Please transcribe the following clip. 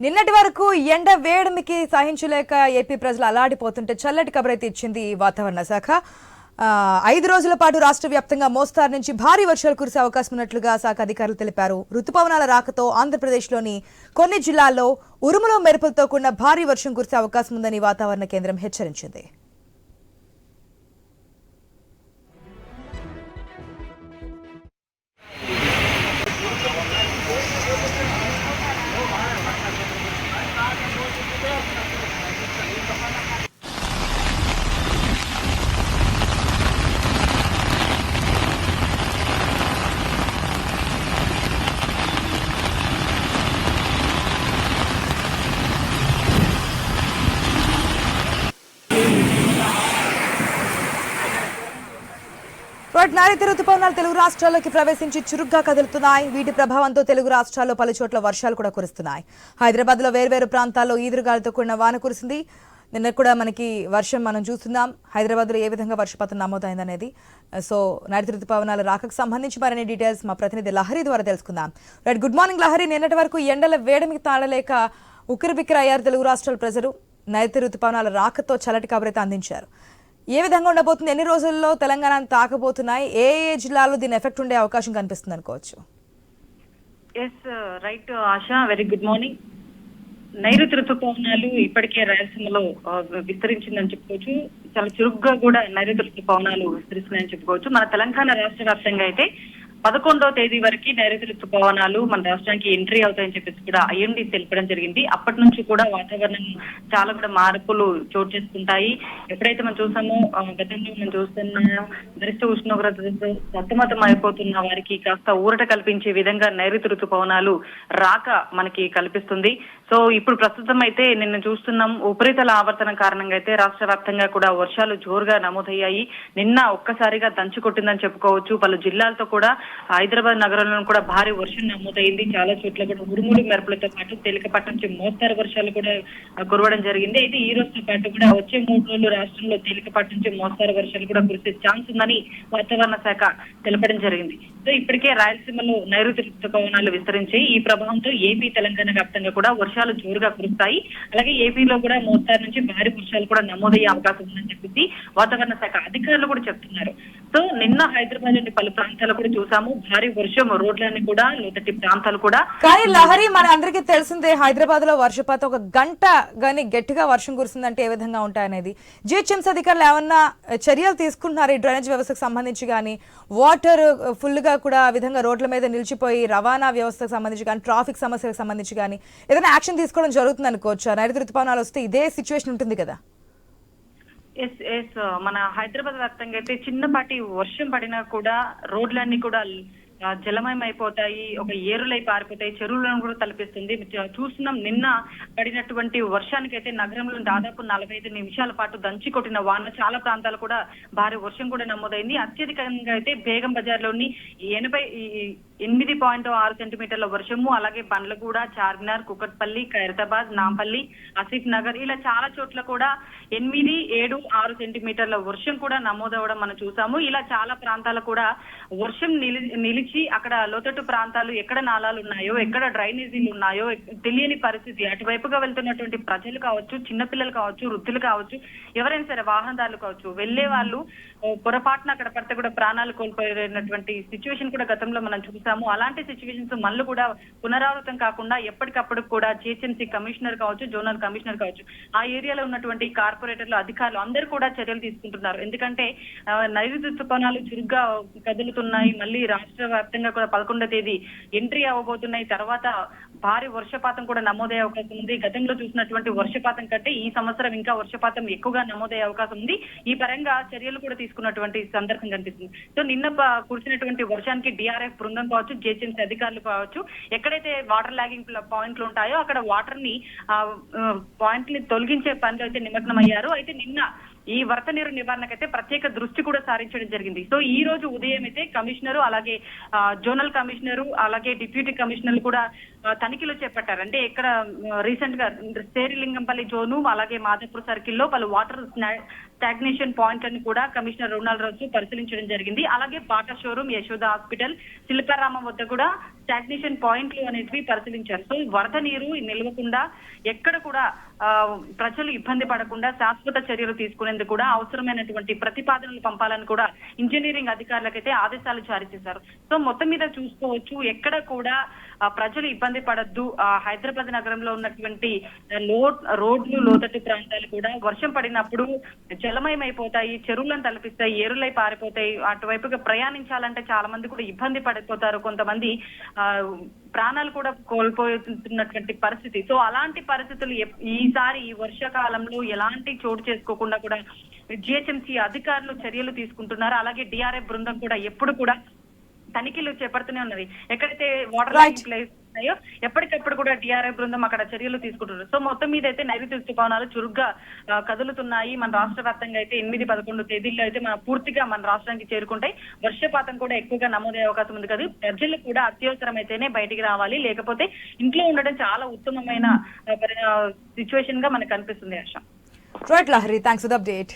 నిన్నటి వరకు ఎండ వేడిమికి సహించలేక ఏపీ ప్రజలు అలాడిపోతుంటే చల్లటి కబరైతే ఇచ్చింది ఈ వాతావరణ శాఖ. ఐదు రోజుల పాటు రాష్ట్ర వ్యాప్తంగా మోస్తారు నుంచి భారీ వర్షాలు కురిసే అవకాశం ఉన్నట్లుగా శాఖ అధికారులు తెలిపారు. రుతుపవనాల రాకతో ఆంధ్రప్రదేశ్లోని కొన్ని జిల్లాల్లో ఉరుములు మెరుపులతో కూడిన భారీ వర్షం కురిసే అవకాశం ఉందని వాతావరణ కేంద్రం హెచ్చరించింది. వాటి నైరుతి రుతుపవనాలు తెలుగు రాష్ట్రాల్లోకి ప్రవేశించి చురుగ్గా కదులుతున్నాయి. వీటి ప్రభావంతో తెలుగు రాష్ట్రాల్లో పలు చోట్ల వర్షాలు కూడా కురుస్తున్నాయి. హైదరాబాద్లో వేర్వేరు ప్రాంతాల్లో ఈదురుగాలితో కూడిన వాన కురిసింది. నిన్న కూడా మనకి వర్షం మనం చూస్తున్నాం. హైదరాబాద్లో ఏ విధంగా వర్షపాతం నమోదైందనేది. సో నైరుతి రుతుపవనాల రాకకు సంబంధించి మరిన్ని డీటెయిల్స్ మా ప్రతినిధి లహరి ద్వారా తెలుసుకుందాం. Right good morning Lahari. నిన్నటి వరకు ఎండల వేడమికి తాళలేక ఉక్కిరిబిక్కిరి అయ్యారు తెలుగు రాష్ట్రాల ప్రజలు. నైరుతి రుతుపవనాల రాకతో చల్లటి కబరైతే అందించారు. ఏ విధంగా ఉండబోతుంది? ఎన్ని రోజుల్లో తెలంగాణ తాకబోతున్నాయి? ఏ ఏ జిల్లాలో దీని ఎఫెక్ట్ ఉండే అవకాశం కనిపిస్తుంది అనుకోవచ్చు? Yes right Asha very good morning నైరుతి ఋతుపవనాలు ఇప్పటికే రాయలసీమలో విస్తరించిందని చెప్పుకోవచ్చు. చాలా చురుగ్గా కూడా నైరుతి ఋతుపవనాలు విస్తరిస్తున్నాయని చెప్పుకోవచ్చు. మన తెలంగాణ రాష్ట్ర వ్యాప్తంగా అయితే పదకొండవ తేదీ వరకు నైరుతి ఋతుపవనాలు మన రాష్ట్రానికి ఎంట్రీ అవుతాయని చెప్పేసి కూడా ఐఎండి తెలిపడం జరిగింది. అప్పటి నుంచి కూడా వాతావరణం చాలా కూడా మార్పులు చోటు చేసుకుంటాయి. ఎప్పుడైతే మనం చూసామో గతంలో మనం చూస్తున్న గరిష్ట ఉష్ణోగ్రతతో సతమతం అయిపోతున్న వారికి కాస్త ఊరట కల్పించే విధంగా నైరుతి ఋతుపవనాలు రాక మనకి కల్పిస్తుంది. సో ఇప్పుడు ప్రస్తుతం అయితే నిన్న చూస్తున్నాం ఉపరితల ఆవర్తనం కారణంగా అయితే రాష్ట్ర వ్యాప్తంగా కూడా వర్షాలు జోరుగా నమోదయ్యాయి. నిన్న ఒక్కసారిగా దంచి కొట్టిందని చెప్పుకోవచ్చు. పలు జిల్లాలతో కూడా హైదరాబాద్ నగరంలో కూడా భారీ వర్షం నమోదైంది. చాలా చోట్ల కూడా ఉరుములు మెరుపులతో పాటు తేలికపాటి నుంచి మోస్తారు వర్షాలు కూడా కురవడం జరిగింది. అయితే ఈ రోజుతో పాటు కూడా వచ్చే మూడు రోజులు రాష్ట్రంలో తేలికపాటి నుంచి మోస్తారు వర్షాలు కూడా కురిసే ఛాన్స్ ఉందని వాతావరణ శాఖ తెలపడం జరిగింది. సో ఇప్పటికే రాయలసీమలో నైరుతి ఋతుపవనాలు విస్తరించి ఈ ప్రభావంతో ఏపీ తెలంగాణ వ్యాప్తంగా కూడా వర్షాలు జోరుగా కురుస్తాయి. అలాగే ఏపీలో కూడా మోస్తారు నుంచి భారీ వర్షాలు కూడా నమోదయ్యే అవకాశం ఉందని చెప్పేసి వాతావరణ శాఖ అధికారులు కూడా చెప్తున్నారు. సో నిన్న హైదరాబాద్లోని పలు ప్రాంతాలు కూడా చూస్తాము భారీ వర్షం రోడ్లన్నీ కూడా లోతట్టి ప్రాంతాలు కూడా. కానీ లహరి మన అందరికీ తెలిసిందే హైదరాబాద్లో వర్షపాతం ఒక గంట గాని గట్టిగా వర్షం కురిసిందంటే ఏ విధంగా ఉంటాయనేది. జిహెచ్ఎంసీ అధికారులు ఏమన్నా చర్యలు తీసుకుంటున్నారు ఈ డ్రైనేజ్ వ్యవస్థకు సంబంధించి కానీ వాటర్ ఫుల్గా కూడా విధంగా రోడ్ల మీద నిలిచిపోయి రవాణా వ్యవస్థకు సంబంధించి కానీ ట్రాఫిక్ సమస్యలకు సంబంధించి కానీ ఏదైనా యాక్షన్ తీసుకోవడం జరుగుతుంది అనుకోవచ్చు నైరుతి రుతుపవనాలు వస్తే ఇదే సిచ్యువేషన్ ఉంటుంది కదా? ఎస్ ఎస్ మన హైదరాబాద్ వ్యాప్తంగా అయితే చిన్నపాటి వర్షం పడినా కూడా రోడ్లన్నీ కూడా జలమయమైపోతాయి జలమయం అయిపోతాయి ఒక ఏరులై పారిపోతాయి చెరువులను కూడా తలపిస్తుంది. చూస్తున్నాం నిన్న పడినటువంటి వర్షానికైతే నగరంలో దాదాపు నలభై ఐదు నిమిషాల పాటు దంచి కొట్టిన వాన. చాలా ప్రాంతాలు కూడా భారీ వర్షం కూడా నమోదైంది. అత్యధికంగా అయితే బేగం బజార్లోని ఎనభై ఎనిమిది పాయింట్ ఆరు సెంటీమీటర్ల వర్షము అలాగే బండ్లగూడ చార్మినార్ కుకట్పల్లి ఖైరతాబాద్ నాంపల్లి ఆసిఫ్ నగర్ ఇలా చాలా చోట్ల కూడా ఎనిమిది ఏడు ఆరు సెంటీమీటర్ల వర్షం కూడా నమోదవడం మనం చూసాము. ఇలా చాలా ప్రాంతాలు కూడా వర్షం నిలి నిలిచి అక్కడ లోతట్టు ప్రాంతాలు ఎక్కడ నాలాలు ఉన్నాయో ఎక్కడ డ్రైనేజీలు ఉన్నాయో తెలియని పరిస్థితి. అటువైపుగా వెళ్తున్నటువంటి ప్రజలు కావచ్చు చిన్నపిల్లలు కావచ్చు వృద్ధులు కావచ్చు ఎవరైనా సరే వాహనదారులు కావచ్చు వెళ్ళే వాళ్ళు పొరపాటున అక్కడ పడితే కూడా ప్రాణాలు కోల్పోయినటువంటి సిచ్యువేషన్ కూడా గతంలో మనం చూసాము. అలాంటి సిచ్యువేషన్స్ మళ్ళీ కూడా పునరావృతం కాకుండా ఎప్పటికప్పుడు కూడా జిహెచ్ఎంసీ కమిషనర్ కావచ్చు జోనల్ కమిషనర్ కావచ్చు ఆ ఏరియాలో ఉన్నటువంటి కార్పొరేటర్లు అధికారులు అందరూ కూడా చర్యలు తీసుకుంటున్నారు. ఎందుకంటే నైరుతి తుఫానాలు చురుగ్గా కదులుతున్నాయి. మళ్ళీ రాష్ట్ర వ్యాప్తంగా కూడా పదకొండో తేదీ ఎంట్రీ అవ్వబోతున్నాయి. తర్వాత భారీ వర్షపాతం కూడా నమోదయ్యే అవకాశం ఉంది. గతంలో చూసినటువంటి వర్షపాతం కంటే ఈ సంవత్సరం ఇంకా వర్షపాతం ఎక్కువగా నమోదయ్యే అవకాశం ఉంది. ఈ పరంగా చర్యలు కూడా తీసుకున్నటువంటి సందర్భం కనిపిస్తుంది. సో నిన్న కురిసినటువంటి వర్షానికి డిఆర్ఎఫ్ బృందం కావచ్చు జిహెచ్ఎంసీ అధికారులు కావచ్చు ఎక్కడైతే వాటర్ లాగింగ్ పాయింట్లు ఉంటాయో అక్కడ వాటర్ని పాయింట్ని తొలగించే పనిలో అయితే నిమగ్నం అయ్యారు అయితే నిన్న ఈ వరద నీరు నివారణకైతే ప్రత్యేక దృష్టి కూడా సారించడం జరిగింది. సో ఈ రోజు ఉదయం అయితే కమిషనరు అలాగే ఆ, జోనల్ కమిషనరు అలాగే డిప్యూటీ కమిషనర్లు కూడా తనిఖీలు చేపట్టారు అంటే ఇక్కడ రీసెంట్గా శేరిలింగంపల్లి జోను అలాగే మాధవపూర్ సర్కిల్లో పలు వాటర్ స్టాగ్నేషన్ పాయింట్ అని కూడా కమిషనర్ రొనాల్డ్ రోజు పరిశీలించడం జరిగింది. అలాగే Bata showroom Yashoda hospital Shilparamam వద్ద కూడా స్టాగ్నేషన్ పాయింట్లు అనేటివి పరిశీలించారు. సో వరద నీరు నిలవకుండా ఎక్కడ కూడా ఆ, ప్రజలు ఇబ్బంది పడకుండా శాశ్వత చర్యలు తీసుకునేందుకు కూడా అవసరమైనటువంటి ప్రతిపాదనలు పంపాలని కూడా ఇంజనీరింగ్ అధికారులకైతే ఆదేశాలు జారీ చేశారు. సో మొత్తం మీద చూసుకోవచ్చు ఎక్కడ కూడా ప్రజలు ఇబ్బంది పడద్దు. ఆ, హైదరాబాద్ నగరంలో ఉన్నటువంటి లో రోడ్లు లోతట్టు ప్రాంతాలు కూడా వర్షం పడినప్పుడు జలమయం అయిపోతాయి చెరువులను తలపిస్తాయి ఏరులై పారిపోతాయి. అటువైపుగా ప్రయాణించాలంటే చాలా మంది కూడా ఇబ్బంది పడిపోతారు కొంతమంది. ఆ, ప్రాణాలు కూడా కోల్పోతున్నటువంటి పరిస్థితి. సో అలాంటి పరిస్థితులు ఈసారి ఈ వర్షాకాలంలో ఎలాంటి చోటు చేసుకోకుండా కూడా జిహెచ్ఎంసీ అధికారులు చర్యలు తీసుకుంటున్నారు. అలాగే డిఆర్ఎఫ్ బృందం కూడా ఎప్పుడు కూడా తనిఖీలు చేపడుతూనే ఉన్నది. ఎక్కడైతే వాటర్ ప్లేస్ ఉన్నాయో ఎప్పటికప్పుడు కూడా డిఆర్ఐ బృందం అక్కడ చర్యలు తీసుకుంటున్నారు సో మొత్తం మీద అయితే నైరుతి ఋతుపవనాలు చురుగ్గా కదులుతున్నాయి. మన రాష్ట్ర వ్యాప్తంగా అయితే ఎనిమిది పదకొండు తేదీల్లో అయితే మన పూర్తిగా మన రాష్ట్రానికి చేరుకుంటాయి. వర్షపాతం కూడా ఎక్కువగా నమోదయ్యే అవకాశం ఉంది కదా. ప్రజలు కూడా అత్యవసరమైతేనే బయటికి రావాలి. లేకపోతే ఇంట్లో ఉండడం చాలా ఉత్తమమైన సిచ్యువేషన్గా మనకు కనిపిస్తుంది Harsha. Right Lahari thanks for update